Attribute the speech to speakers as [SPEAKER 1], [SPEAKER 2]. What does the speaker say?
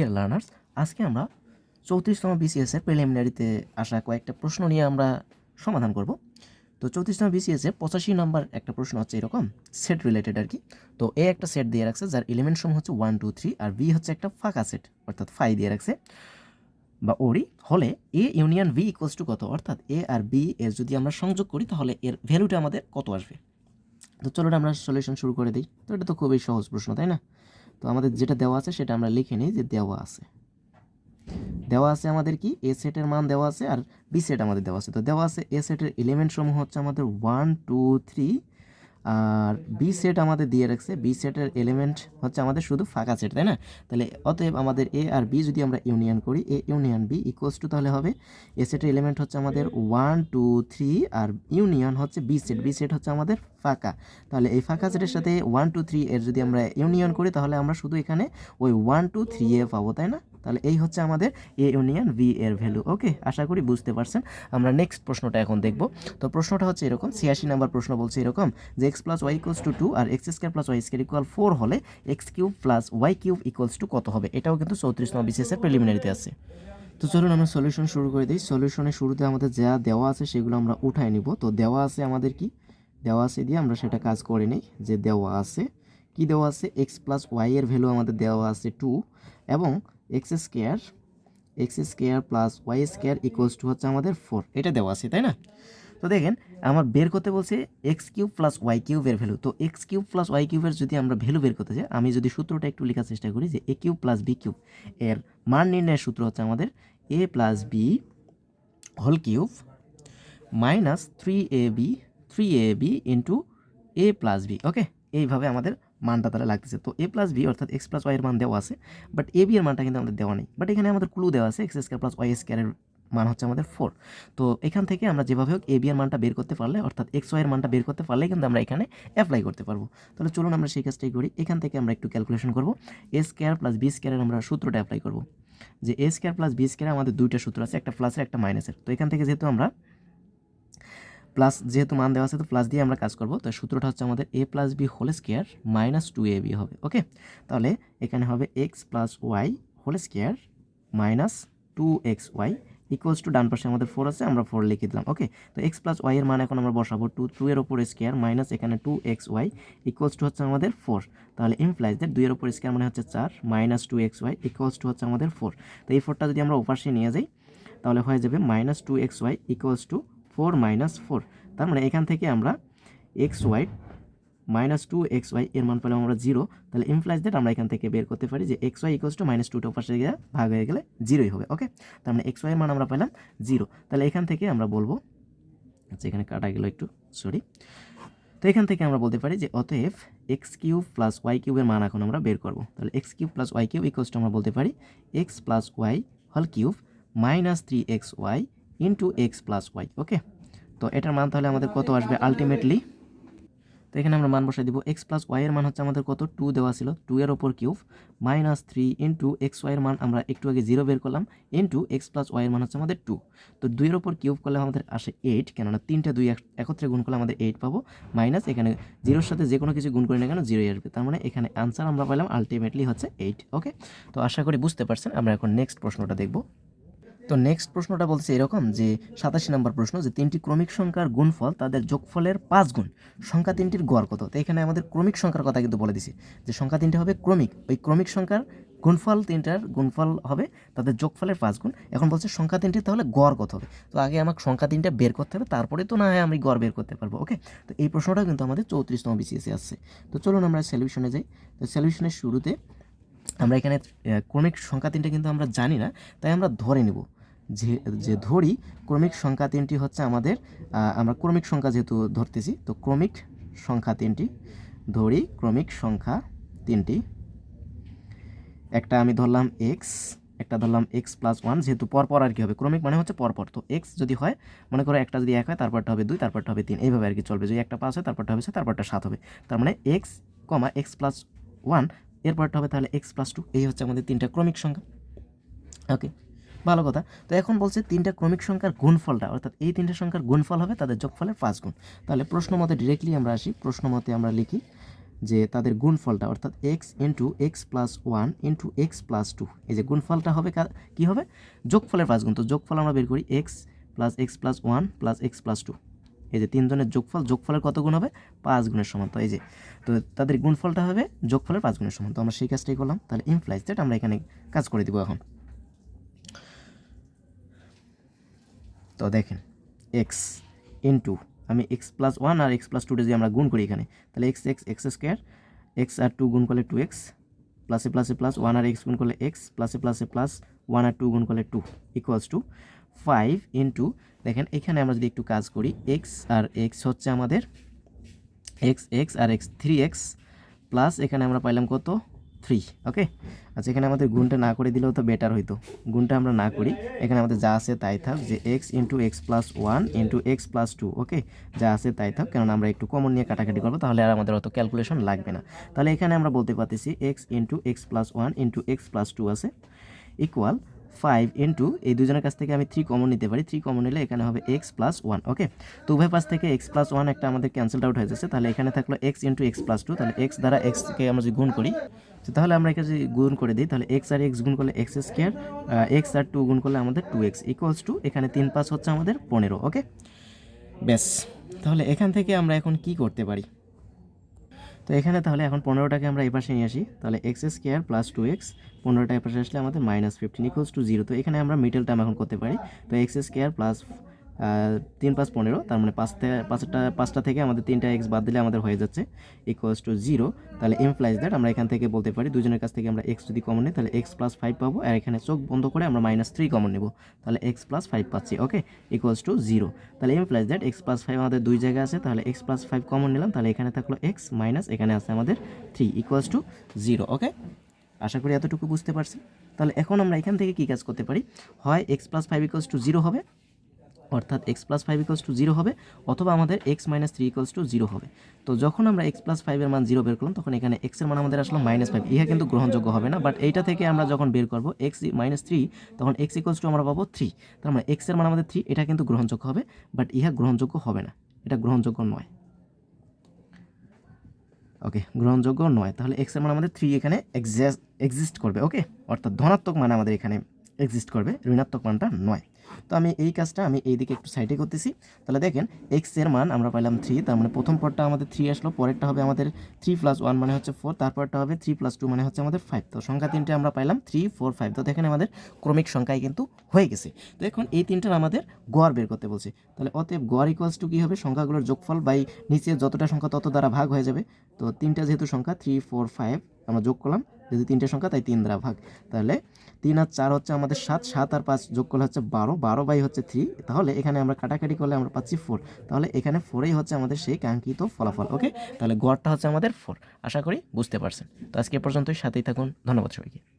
[SPEAKER 1] Dear learners আজকে আমরা চৌত্রিশতম BCS এর প্রিলিমিনারিতে আসা কয়েকটা প্রশ্ন নিয়ে আমরা সমাধান করব। তো চৌত্রিশতম বিসিএস এর পঁচাশি নম্বর একটা প্রশ্ন হচ্ছে এরকম সেট রিলেটেড আর কি। তো এ একটা সেট দিয়ে রাখছে, যার এলিমেন্ট সমূহ হচ্ছে ওয়ান টু থ্রি আর বি হচ্ছে একটা ফাঁকা সেট অর্থাৎ ফাই দিয়ে রাখছে। বা ওরি, হলে A union B equals to কত? অর্থাৎ এ আর বি এর যদি আমরা সংযোগ করি, তাহলে এর ভ্যালুটা আমাদের কত আসবে? তো চলো আমরা সলিউশন শুরু করে দিই। তো এটা তো খুবই সহজ প্রশ্ন, তাই না? তো আমাদের যেটা দেওয়া আছে সেটা আমরা লিখে নিই যে দেওয়া আছে। দেওয়া আছে আমাদের কি? এ সেটের মান দেওয়া আছে আর বি সেট আমাদের দেওয়া আছে। তো দেওয়া আছে এ সেটের এলিমেন্ট সমূহ হচ্ছে আমাদের ওয়ান টু থ্রি আর বি সেট আমাদের দিয়ে রাখছে। বি সেটের এলিমেন্ট হচ্ছে আমাদের শুধু ফাঁকা সেট তাই না? তাহলে অতএব আমাদের এ আর বি যদি আমরা ইউনিয়ন করি A union B equals to তাহলে হবে এ সেটের এলিমেন্ট হচ্ছে আমাদের ওয়ান টু থ্রি আর ইউনিয়ন হচ্ছে বি সেট বি সেট হচ্ছে আমাদের ফাঁকা। তাহলে এই ফাঁকা সেটের সাথে ওয়ান টু থ্রি এর যদি আমরা ইউনিয়ন করি, তাহলে আমরা শুধু এখানে ওই ওয়ান টু থ্রি এ পাবো, তাই না? তাহলে এই হচ্ছে আমাদের এ ইউনিয়ন বি এর ভ্যালু ওকে আশা করি বুঝতে পারছেন। আমরা নেক্সট প্রশ্নটা এখন দেখব। তো প্রশ্নটা হচ্ছে এরকম, ছিয়াশি নাম্বার প্রশ্ন বলছে এরকম, যে X plus Y equals to two R X square plus Y square equal four হলে X cube plus Y cube equals to কত হবে? এটাও কিন্তু চৌত্রিশ নম্বর বিসিএসের প্রিলিমিনারিতে আছে। তো চলুন আমরা সলিউশন শুরু করে দিই। সলিউশনের শুরুতে আমাদের যা দেওয়া আছে, সেগুলো আমরা উঠাই নিব। তো দেওয়া আছে আমাদের কি? দেওয়া আছে দিয়ে আমরা সেটা কাজ করে নিই, যে দেওয়া আছে। কি দেওয়া আছে? এক্স প্লাস ওয়াই এর ভ্যালু আমাদের দেওয়া আছে টু এবং X square X square plus Y square equals to হচ্ছে আমাদের ফোর এটা দেওয়া আছে, তাই না? তো দেখেন, আমার বের করতে বলছে এক্স কিউব প্লাস ওয়াই কিউবের ভ্যালু তো এক্স কিউব প্লাস ওয়াই কিউবের যদি আমরা ভ্যালু বের করতে চাই আমি যদি সূত্রটা একটু লেখার চেষ্টা করি যে A cube plus B cube এর মান নির্ণয়ের সূত্র হচ্ছে আমাদের A plus B whole cube minus three A B three A B into A plus B okay এইভাবে আমাদের মানটা তাহলে লাগতেছে। তো এ প্লাস বি অর্থাৎ এক্স প্লাস ওয়াইয়ের মান দেওয়া আছে বাট এ বি এর মানটা কিন্তু আমাদের দেওয়া নেই। বাট এখানে আমাদের ক্লু দেওয়া আছে এক্স স্কোয়ার প্লাস ওয়াই স্কোয়ারের মান হচ্ছে আমাদের ফোর তো এখান থেকে আমরা যেভাবে হোক এ বি এর মানটা বের করতে পারলে, অর্থাৎ এক্স ওয়াইয়ের মানটা বের করতে পারলে কিন্তু আমরা এখানে অ্যাপ্লাই করতে পারব। তাহলে চলুন আমরা সেই কাজটাই করি। এখান থেকে আমরা একটু ক্যালকুলেশন করব। এ স্কোয়ার প্লাস বি স্কোয়ারের আমরা সূত্রটা অ্যাপ্লাই করব। যে A square plus B square আমাদের দুইটা সূত্র আছে, একটা প্লাসের একটা মাইনাসের তো এখান থেকে যেহেতু আমরা প্লাস যেহেতু মান দেওয়া আছে, তো প্লাস দিয়ে আমরা কাজ করব। তো সূত্রটা হচ্ছে আমাদের A plus B whole square minus two A B হবে ওকে তাহলে এখানে হবে X plus Y whole square minus two X Y equals to ডান পাশে আমাদের ফোর আছে, আমরা ফোর লিখে দিলাম ওকে তো এক্স প্লাস ওয়াই এর মান এখন আমরা বসাবো টু টু এর ওপর স্কোয়ার মাইনাস এখানে two X Y equals to হচ্ছে আমাদের ফোর তাহলে ইমপ্লাইজ দ্যাট দুইয়ের ওপর স্কোয়ার মানে হচ্ছে চার minus two X Y equals to হচ্ছে আমাদের ফোর তো এই ফোরটা যদি আমরা ওপাশে নিয়ে যাই, তাহলে হয়ে যাবে minus two X Y equals to four minus four. তার মানে এখান থেকে আমরা X Y minus two X Y এর মান পেলাম আমরা জিরো। তাহলে ইমপ্লাইজ দ্যাট আমরা এখান থেকে বের করতে পারি যে X Y equals to minus টুটা পাশে গিয়ে ভাগ হয়ে গেলে জিরোই হবে ওকে তার মানে এক্স ওয়াইয়ের মান আমরা পেলাম জিরো। তাহলে এখান থেকে আমরা বলব আচ্ছা এখানে কাটা গেল একটু সরি তো এখান থেকে আমরা বলতে পারি যে অতএব এক্স কিউব প্লাস ওয়াই কিউবের মান এখন আমরা বের করব। তাহলে X cube plus Y cube equals to আমরা বলতে পারি X plus Y whole cube minus three X Y into X plus Y okay তো এটার মান তাহলে আমাদের কত আসবে আলটিমেটলি তো এখানে আমরা মান বসাই দিব এক্স প্লাস ওয়াই এর মান হচ্ছে আমাদের কত? টু দেওয়া ছিল টু এর ওপর cube minus three into X ওয়াইয়ের মান আমরা একটু আগে জিরো বের করলাম ইন্টু এক্স প্লাস ওয়াইয়ের মান হচ্ছে আমাদের টু তো দুইয়ের ওপর কিউব করলে আমাদের আসে এইট কেননা তিনটা দুই এক- একত্রে গুণ করলে আমাদের এইট পাবো মাইনাস এখানে জিরোর সাথে যে কোনো কিছু গুণ করি না কেন জিরোই আসবে, তার মানে এখানে আনসার আমরা পেলাম আলটিমেটলি হচ্ছে এইট ওকে তো আশা করি বুঝতে পারছেন, আমরা এখন নেক্সট প্রশ্নটা দেখব। তো নেক্সট প্রশ্নটা বলছে এরকম যে, সাতাশি নম্বর প্রশ্ন যে, তিনটি ক্রমিক সংখ্যার গুণফল তাদের যোগফলের পাঁচ গুণ, সংখ্যা তিনটির গড় কত? তো এখানে আমাদের ক্রমিক সংখ্যার কথা কিন্তু বলে দিছি, যে সংখ্যা তিনটি হবে ক্রমিক, ওই ক্রমিক সংখ্যার গুণফল তিনটার গুণফল হবে তাদের যোগফলের পাঁচ গুণ, এখন বলছে সংখ্যা তিনটি তাহলে গড় কত হবে? তো আগে আমাকে সংখ্যা তিনটা বের করতে হবে, তারপরে তো না হয় আমি গড় বের করতে পারব ওকে তো এই প্রশ্নটা কিন্তু আমাদের চৌত্রিশতম বিসিএসে আসছে, তো চলুন আমরা সলিউশনে যাই, তো সলিউশনের শুরুতে আমরা এখানে ক্রমিক সংখ্যা তিনটা কিন্তু আমরা জানি না, তাই আমরা ধরে নেব যে যে ধরি, ক্রমিক সংখ্যা তিনটি হচ্ছে আমাদের আমরা ক্রমিক সংখ্যা যেহেতু ধরতেছি, তো ক্রমিক সংখ্যা তিনটি, ধরি ক্রমিক সংখ্যা তিনটি। একটা আমি ধরলাম এক্স একটা ধরলাম এক্স প্লাস ওয়ান যেহেতু পরপর আর কি হবে, ক্রমিক মানে হচ্ছে পরপর, তো এক্স যদি হয়, মনে করো একটা যদি এক হয়, তারপরটা হবে দুই, তারপরটা হবে তিন, এইভাবে আর কি চলবে, যদি একটা পাস হয়, তারপরটা হবে ছয়, তারপরটা সাত হবে। তার মানে X comma X plus one এরপরটা হবে তাহলে এক্স প্লাস টু এই হচ্ছে আমাদের তিনটা ক্রমিক সংখ্যা। ওকে ভালো কথা। তো এখন বলছে তিনটা ক্রমিক সংখ্যার গুণফলটা, অর্থাৎ এই তিনটা সংখ্যার গুণফল হবে তাদের যোগফলের পাঁচ গুণ। তাহলে প্রশ্ন মতে ডিরেক্টলি আমরা আসি, প্রশ্ন মতে আমরা লিখি যে তাদের গুণফলটা, অর্থাৎ X into X plus one into X plus two এই যে গুণফলটা হবে কা- হবে? যোগফলের পাঁচ গুণ। তো যোগফল আমরা বের করি X plus X plus one plus X plus two এই যে তিনজনের যোগফল, যোগফলের কত গুণ হবে? পাঁচ গুণের সমান। তো এই যে, তো তাদের গুণফলটা হবে যোগফলের পাঁচ গুণের সমান। তো আমরা সেই কাজটাই করলাম। তাহলে ইমপ্লাইজ দ্যাট আমরা এখানে কাজ করে দিব এখন। তো দেখেন এক্স ইন্টু আমি এক্স প্লাস ওয়ান আর এক্স প্লাস টুটা যদি আমরা গুণ করি এখানে, তাহলে X X X square X আর টু গুণ করলে টু এক্স প্লাসে প্লাসে প্লাস ওয়ান আর এক্স গুণ করলে এক্স প্লাসে প্লাসে প্লাস ওয়ান আর টু গুণ করলে two equals two five into দেখেন এখানে আমরা যদি একটু কাজ করি এক্স আর এক্স হচ্ছে আমাদের এক্স এক্স আর এক্স থ্রি এক্স প্লাস এখানে আমরা পাইলাম কত? থ্রি ওকে আচ্ছা এখানে আমাদের গুণটা না করে দিলেও তো বেটার হইতো। গুণটা আমরা না করি, এখানে আমাদের যা আছে তাই থাক যে x into x plus one into x plus two okay যা আছে তাই থাক, কেননা আমরা একটু কমন নিয়ে কাটাকাটি করব, তাহলে আর আমাদের অত ক্যালকুলেশন লাগবে না। তাহলে এখানে আমরা বলতে পারতেছি x into x plus one into x plus two আছে ইকুয়াল ফাইভ ইন্টু এই দুজনের কাছ থেকে আমি থ্রি কমন নিতে পারি। থ্রি কমন নিলে এখানে হবে এক্স প্লাস ওয়ান ওকে তো উভয় পাশ থেকে এক্স প্লাস ওয়ান একটা আমাদের ক্যান্সেল আউট হয়ে যাচ্ছে। তাহলে এখানে থাকল x into x plus two তাহলে এক্স দ্বারা এক্সকে আমরা যদি গুণ করি তাহলে আমরা এখানে যদি গুণ করে দিই, তাহলে এক্স আর এক্স গুণ করলে এক্স স্কোয়ার এক্স আর টু গুণ করলে আমাদের টু এক্স ইকুয়ালস টু এখানে তিন পাঁচ হচ্ছে আমাদের পনেরো ওকে ব্যাস, তাহলে এখান থেকে আমরা এখন কি করতে পারি? তো এখানে তাহলে এখন পনেরোটাকে আমরা এই পাশে নিয়ে আসি। তাহলে x square plus two x পনেরোটা পাশে আসলে আমাদের minus fifteen equals to zero তো এখানে আমরা মিডল টার্ম এখন করতে পারি। তো এক্স স্কোয়ার প্লাস তিন পাঁচ পনেরো, তার মানে পাঁচ থেকে পাঁচটা পাঁচটা থেকে আমাদের তিনটা এক্স বাদ দিলে আমাদের হয়ে যাচ্ছে ইকুয়ালস টু জিরো তাহলে ইমপ্লাইজ দ্যাট আমরা এখান থেকে বলতে পারি, দুজনের কাছ থেকে আমরা এক্স যদি কমন নিই, তাহলে এক্স প্লাস ফাইভ পাবো, আর এখানে চোখ বন্ধ করে আমরা মাইনাস থ্রি কমন নেব। তাহলে এক্স প্লাস ফাইভ পাচ্ছি ওকে ইকুয়ালস টু জিরো তাহলে implies that x plus five আমাদের দুই জায়গায় আছে, তাহলে এক্স প্লাস ফাইভ কমন নিলাম, তাহলে এখানে থাকল এক্স মাইনাস এখানে আছে আমাদের three equals to zero okay আশা করি এতটুকু বুঝতে পারছি। তাহলে এখন আমরা এখান থেকে কী কাজ করতে পারি? হয় x plus five equals to zero হবে অর্থাৎ x plus five equals to zero হবে, অথবা আমাদের x minus three equals to zero হবে। তো যখন আমরা এক্স প্লাস ফাইভের মান জিরো বের করলাম, তখন এখানে এক্সের মান আমাদের আসলো মাইনাস ফাইভ ইহা কিন্তু গ্রহণযোগ্য হবে না বাট এইটা থেকে আমরা যখন বের করব এক্স মাইনাস থ্রি তখন এক্স ইকোয়ালস টু আমরা পাবো থ্রি তার মানে এক্সের মান আমাদের থ্রি এটা কিন্তু গ্রহণযোগ্য হবে বাট ইহা গ্রহণযোগ্য হবে না। এটা গ্রহণযোগ্য নয়। ওকে, গ্রহণযোগ্য নয়। তাহলে এক্সের মান আমাদের থ্রি এখানে এক্সিস্ট করবে, ওকে? অর্থাৎ ধনাত্মক মান আমাদের এখানে এক্সিস্ট করবে, ঋণাত্মক মানটা নয়। তো আমি এই কাজটা আমি এই দিকে একটু সাইডে করতেছি। তাহলে দেখেন এক্সের মান আমরা পাইলাম থ্রি তার মানে প্রথম পদটা আমাদের থ্রি আসলো, পরেরটা হবে আমাদের থ্রি প্লাস ওয়ান মানে হচ্ছে ফোর তারপরটা হবে থ্রি প্লাস টু মানে হচ্ছে আমাদের ফাইভ তো সংখ্যা তিনটে আমরা পাইলাম থ্রি ফোর ফাইভ তো দেখেন আমাদের ক্রমিক সংখ্যায় কিন্তু হয়ে গেছে। তো এখন এই তিনটার আমাদের গড় বের করতে বলছে। তাহলে অতএব গড় ইকুয়ালস টু কী হবে? সংখ্যাগুলোর যোগফল বাই নিচে যতটা সংখ্যা তত দ্বারা ভাগ হয়ে যাবে। তো তিনটা যেহেতু সংখ্যা থ্রি ফোর ফাইভ আমরা যোগ করলাম। যদি তিনটে সংখ্যা, তাই তিন দ্বারা ভাগ। তাহলে তিন আর চার হচ্ছে আমাদের সাত সাত আর পাঁচ যোগ করলে হচ্ছে বারো। বারো বাই হচ্ছে থ্রি তাহলে এখানে আমরা কাটাকাটি করলে আমরা পাচ্ছি ফোর তাহলে এখানে ফোরেই হচ্ছে আমাদের সেই কাঙ্ক্ষিত ফলাফল ওকে তাহলে গড়টা হচ্ছে আমাদের ফোর আশা করি বুঝতে পারছেন। তো আজকে পর্যন্তই। সাথেই থাকুন। ধন্যবাদ সবাইকে।